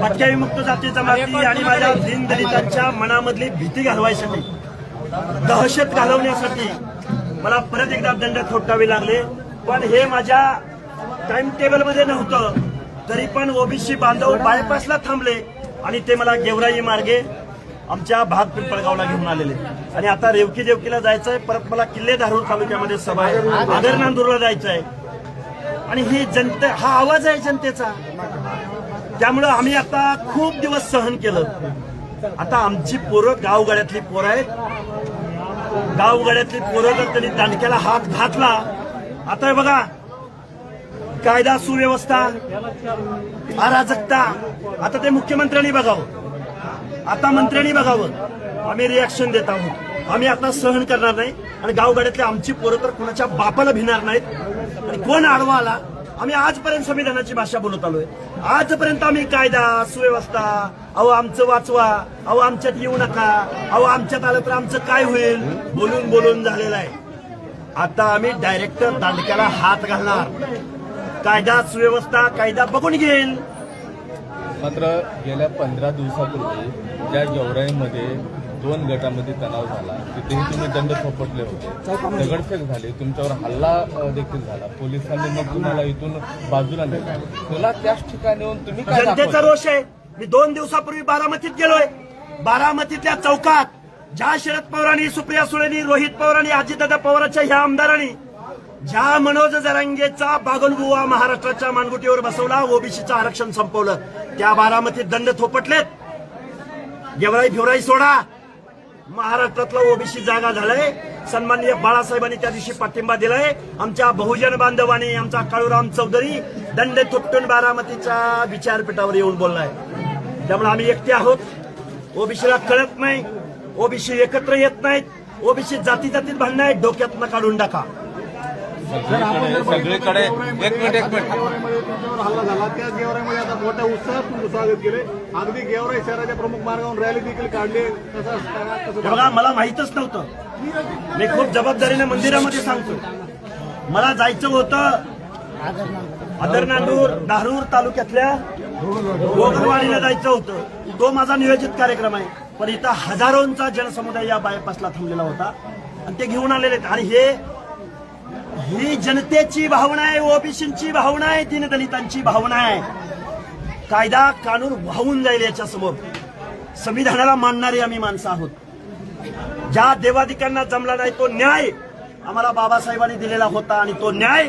भटक्या विमुक्त जाती जमाती आणि माझ्या दीन दलितांच्या मनामधली भीती घालवायसाठी दहशत घालवण्यासाठी मला परत एकदा दंड थोपटावे लागले. पण हे माझ्या टाइम टेबलमध्ये नव्हतं. तरी पण ओबीसी बांधव बायपासला थांबले आणि ते मला गेवराई मार्गे आमच्या भाग पिंपळगावला घेऊन आलेले. आणि आता रेवकी देवकीला जायचंय परत मला किल्ले धारूर तालुक्यामध्ये सभा आहे. आदर नांदूरला जायचंय. आणि ही जनते हा आवाज आहे जनतेचा. त्यामुळं आम्ही आता खूप दिवस सहन केलं. आता आमची पोरं गावगाड्यातली पोरं आहेत. गावगाड्यातली पोरं जर त्यांनी दांडक्याला हात घातला आता बघा कायदा सुव्यवस्था अराजकता आता ते मुख्यमंत्र्यांनी बघावं. आता मंत्र्यांनी बघावं. आम्ही रिॲक्शन देत आहोत. आम्ही आता सहन करणार नाही. आणि गावगाड्यातले आमची पोरं तर कुणाच्या बापाला भिणार नाहीत. कोण आडवा आला आम्ही आजपर्यंत संविधानाची भाषा बोलत आलोय. आजपर्यंत आम्ही कायदा सुव्यवस्था अहो आमचं वाचवा अहो आमच्यात येऊ नका अहो आमच्यात आलं तर आमचं काय होईल? बोलून बोलून झालेलं आहे. आता आम्ही डायरेक्ट तालुक्याला हात घालणार. कायदा सुव्यवस्था कायदा बघून घेईल. मात्र गेल्या पंधरा दिवसापूर्वी ज्या गेवराईमध्ये दोन गटामध्ये तणाव झाला. तिथेही तुम्ही दंड थोपटले होते. दगडफेक झाली. तुमच्यावर हल्ला देखील झाला. पोलिसांनी मग तुम्हाला इथून बाजूला नेलं. तुला त्याच ठिकाणी येऊन तुम्ही काय जनतेचा रोष आहे. मी दोन दिवसापूर्वी बारामतीत गेलोय. बारामतीतल्या चौकात ज्या शरद पवारांनी सुप्रिया सुळेनी रोहित पवारांनी अजितदादा पवारांच्या ह्या आमदारांनी ज्या मनोज जरांगेचा बागलबुवा महाराष्ट्राच्या मानगुटीवर बसवला ओबीसीचं आरक्षण संपवलं. त्या बारामतीत दंड थोपटलेत. गेवराई फिवराई सोडा. महाराष्ट्रातला ओबीसी जागा झालाय. सन्माननीय बाळासाहेबांनी त्या दिवशी पाठिंबा दिलाय. आमच्या बहुजन बांधवांनी आमचा काळूराम चौधरी दंड थुपटून बारामतीच्या विचारपीठावर येऊन बोललाय. त्यामुळे आम्ही एकटे आहोत. ओबीसीला कळत नाही. ओबीसी एकत्र येत नाहीत. ओबीसी जाती जातीत भांडणं आहेत. डोक्यातनं काढून टाका. सगळीकडे एक मिनिट एक मिनिट. गेवराईमध्ये तुमच्यावर हल्ला झाला. त्या गेवराईमध्ये आता मोठ्या उत्साहात स्वागत केले. अगदी गेवराई शहराच्या प्रमुख मार्गावरून रॅली देखील काढली. हे बघा मला माहीतच नव्हतं. मी खूप जबाबदारीने मंदिरामध्ये सांगतो मला जायचं होतं आदर नांदूर धारूर तालुक्यातल्या गोगरवाडीला जायचं होतं. तो माझा नियोजित कार्यक्रम आहे. पण इथं हजारोंचा जनसमुदाय या बायपासला थांबलेला होता. आणि ते घेऊन आलेले आहेत. आणि हे ही जनतेची भावना आहे ओबीसींची भावना आहे दीनदलितांची भावना आहे. कायदा कानून वाहून जाईल याच्या समोर संविधानाला मानणारी आम्ही माणसं आहोत. ज्या देवाधिकांना जमला नाही तो न्याय आम्हाला बाबासाहेबांनी दिलेला होता आणि तो न्याय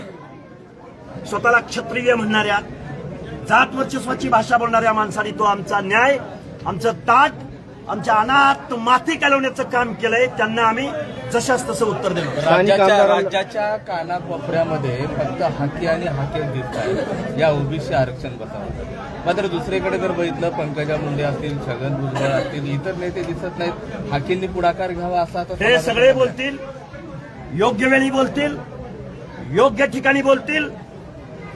स्वतःला क्षत्रिय म्हणणाऱ्या जात वर्चस्वाची भाषा बोलणाऱ्या माणसाने तो आमचा न्याय आमचं ताट आमच्या अनाथ माती कालवण्याचं काम केलंय त्यांना आम्ही जशाच तसं उत्तर देतो राज्याच्या राज्याच्या कानाकोपऱ्यामध्ये फक्त हाकी आणि हाके दिसत आहे या ओबीसी आरक्षण बसावं मात्र दुसरीकडे जर बघितलं पंकजा मुंडे असतील छगन भुजबळ असतील इतर नेते दिसत नाहीत. हाकींनी पुढाकार घ्यावा असा आता हे सगळे बोलतील. योग्य वेळी बोलतील. योग्य ठिकाणी बोलतील.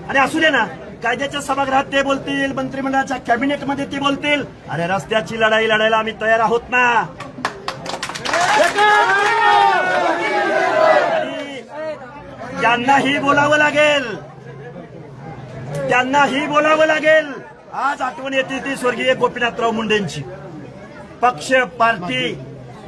आणि असू दे ना कायद्याच्या सभागृहात ते बोलतील मंत्रिमंडळाच्या कॅबिनेटमध्ये ते बोलतील. अरे रस्त्याची लढाई लढायला आम्ही तयार आहोत ना. त्यांनाही बोलावं लागेल. त्यांनाही बोलावं लागेल. आज आठवण येते ती स्वर्गीय गोपीनाथराव मुंडेंची. पक्ष पार्टी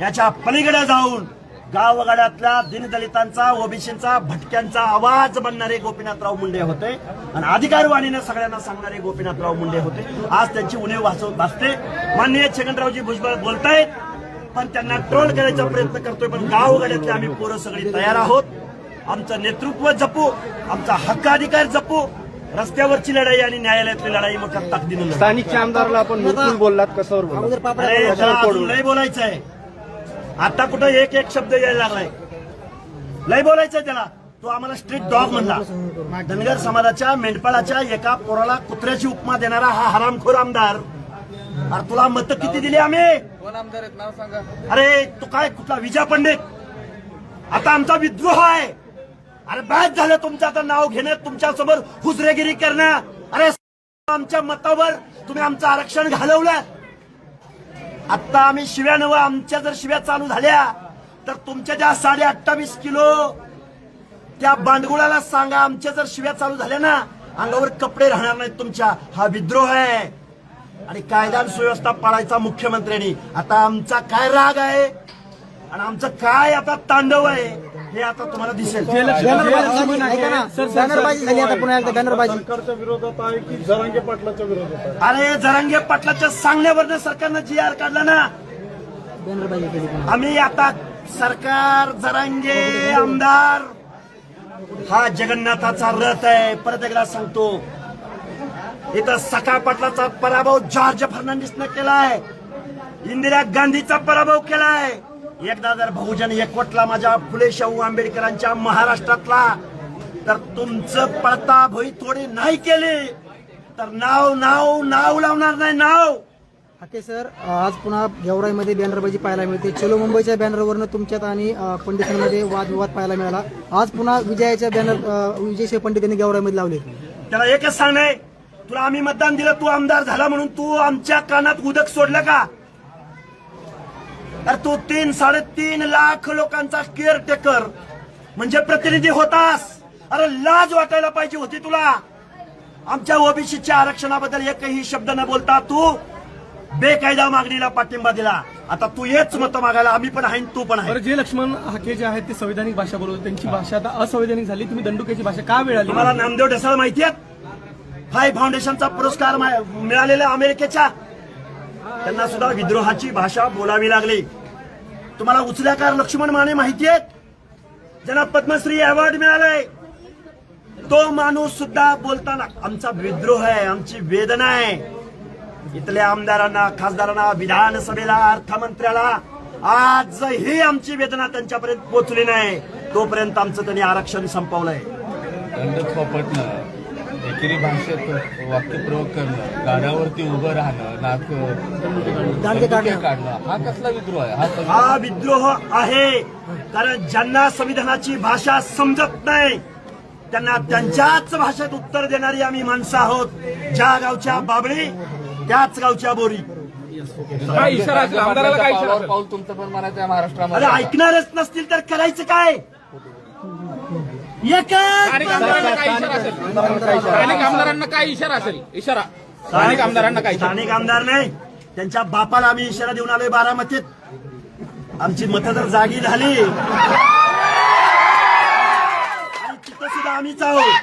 याच्या पलीकडे जाऊन गावगाड्यातल्या दिनदलितांचा ओबीसींचा भटक्यांचा आवाज बनणारे गोपीनाथराव मुंडे होते. आणि अधिकारवाणीने सगळ्यांना सांगणारे गोपीनाथराव मुंडे होते. आज त्यांची उणीव वाचवत भासते माननीय छगनरावजी भुजबळ बोलतायत पण त्यांना ट्रोल करायचा प्रयत्न करतोय पण गावगाड्यातले आम्ही पोरं सगळी तयार आहोत. आमचं नेतृत्व जपू आमचा हक्काधिकार जपू. रस्त्यावरची लढाई आणि न्यायालयातली लढाई मोठ्या ताकदीनं लढू. स्थानिकच्या आमदाराला आपण बोललात लय बोलायचं आहे आता कुठं एक एक शब्द यायला लागलाय. लय बोलायचंय त्याला. तो आम्हाला स्ट्रीट डॉग म्हणला. धनगर समाजाच्या मेंढपाळाच्या एका पोराला कुत्र्याची उपमा देणारा हा हरामखोर आमदार. अरे तुला मत किती दिली आम्ही? अरे तू काय कुठला विजय पंडित? आता आमचा विद्रोह आहे. अरे बॅच झालं तुमचं आता नाव घेणं तुमच्यासमोर हुजरेगिरी करणं. अरे आमच्या मतावर तुम्ही आमचं आरक्षण घालवलं. आता आम्ही शिव्या नव आमच्या जर शिव्या चालू झाल्या तर तुमच्या ज्या साडे अठ्ठावीस किलो त्या बांडगुळाला सांगा आमच्या जर शिव्या चालू झाल्या ना अंगावर कपडे राहणार नाहीत तुमच्या. हा विद्रोह आहे. आणि कायदा सुव्यवस्था पाळायचा मुख्यमंत्र्यांनी. आता आमचा काय राग आहे? आणि आमचं काय आता तांडव आहे? हे आता तुम्हाला दिसेल. बॅनरबाजी झाली आता पुन्हा एकदा बॅनरबाजी सरकारच्या विरोधात आहे की जरांगे पाटलाच्या विरोधात आहे? अरे जरांगे पाटलाच्या सांगण्यावरनं सरकारनं जी आर काढला ना केली आम्ही आता सरकार जरांगे आमदार हा जगन्नाथाचा रथ आहे. परत एकदा सांगतो इथं सखा पाटलाचा पराभव जॉर्ज फर्नांडिसनं केलाय. इंदिरा गांधीचा पराभव केलाय. एकदा जर बहुजन एकवटला माझ्या फुले शाहू आंबेडकरांच्या महाराष्ट्रातला तर तुमचं पळता भोई थोडी नाही केली. तर नाव नाव नाव लावणार नाही नाव. हाके सर आज पुन्हा गेवराईमध्ये बॅनरबाजी पाहायला मिळते. चलो मुंबईच्या बॅनरवरनं तुमच्यात आणि पंडितांमध्ये वादविवाद पाहायला मिळाला. आज पुन्हा विजयाच्या बॅनर अ, विजयशिव पंडित यांनी गेवराईमध्ये लावले. त्याला एकच सांगणे तुला आम्ही मतदान दिलं तू आमदार झाला म्हणून तू आमच्या कानात उदक सोडलं का? तर तू तीन साडेतीन लाख लोकांचा केअर टेकर म्हणजे प्रतिनिधी होतास. अरे लाज वाटायला पाहिजे होती तुला. आमच्या ओबीसीच्या आरक्षणाबद्दल एकही शब्द न बोलता तू बेकायदा मागणीला पाठिंबा दिला. आता तू येच मत मागायला आम्ही पण आहे तू पण आहे. जे लक्ष्मण हाके जे आहेत ते संविधानिक भाषा बोलवतात. त्यांची भाषा आता असंवैधानिक झाली. तुम्ही दंडुक्याची भाषा का वेळ आली तुम्हाला नामदेव ढसाळ माहिती आहेत? फाय फाउंडेशनचा पुरस्कार मिळालेला अमेरिकेच्या. त्यांना सुद्धा विद्रोहाची भाषा बोलावी लागली. तुम्हाला उचल्याकार लक्ष्मण माने माहिती आहेत? ज्यांना पद्मश्री अवॉर्ड मिळालाय. तो माणूस सुद्धा बोलताना आमचा विद्रोह आहे आमची वेदना आहे. इथल्या आमदारांना खासदारांना विधानसभेला अर्थमंत्र्याला आजही आमची वेदना त्यांच्यापर्यंत पोहोचली नाही. तोपर्यंत आमचं त्यांनी आरक्षण संपवलंय. एकेरी भाषेत वाक्यप्रयोग करणं गाड्यावरती उभं राहणं नाक काढणं. काढणं हा कसला विद्रोह आहे? हा हा विद्रोह आहे. कारण ज्यांना संविधानाची भाषा समजत नाही त्यांना त्यांच्याच भाषेत उत्तर देणारी आम्ही माणसं आहोत. ज्या गावच्या बाबळी त्याच गावच्या बोरी. पाऊल तुमचं पण म्हणायचं आहे अरे महाराष्ट्रामध्ये ऐकणारच नसतील तर करायचं काय? स्थानिक आमदारांना काय इशारा असेल. स्थानिक आमदारांना काय इशारा असेल. इशारा. स्थानिक आमदारांना काय इशारा. स्थानिक आमदार नाही. त्यांच्या बापाला आम्ही इशारा देऊन आलोय बारामतीत. आमची मतं जर जागी झाली. आणि तिथं सुद्धा आम्हीच आहोत.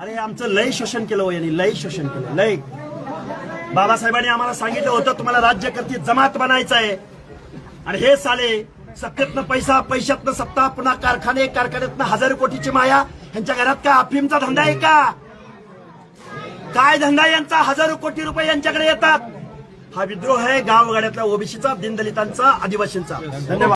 अरे आमचं लय शोषण केलं हो यांनी. लय शोषण केलं. लय. बाबासाहेबांनी आम्हाला सांगितलं होतं तुम्हाला राज्यकर्ती जमात बनायचं आहे आणि हे साले सत्तेतनं पैसा पैशातनं सत्ता पुन्हा कारखाने कारखान्यातनं हजार कोटीची माया. यांच्या घरात काय अफीमचा धंदा आहे का? काय धंदा यांचा? हजारो कोटी रुपये यांच्याकडे येतात. हा विद्रोह आहे गावगाड्यातल्या ओबीसीचा दिनदलितांचा आदिवासींचा. धन्यवाद.